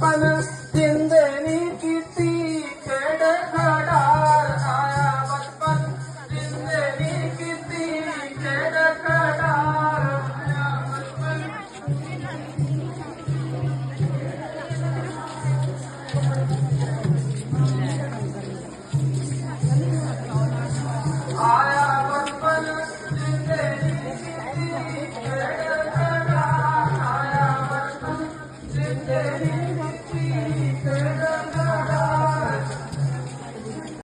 Bye now. Yeah.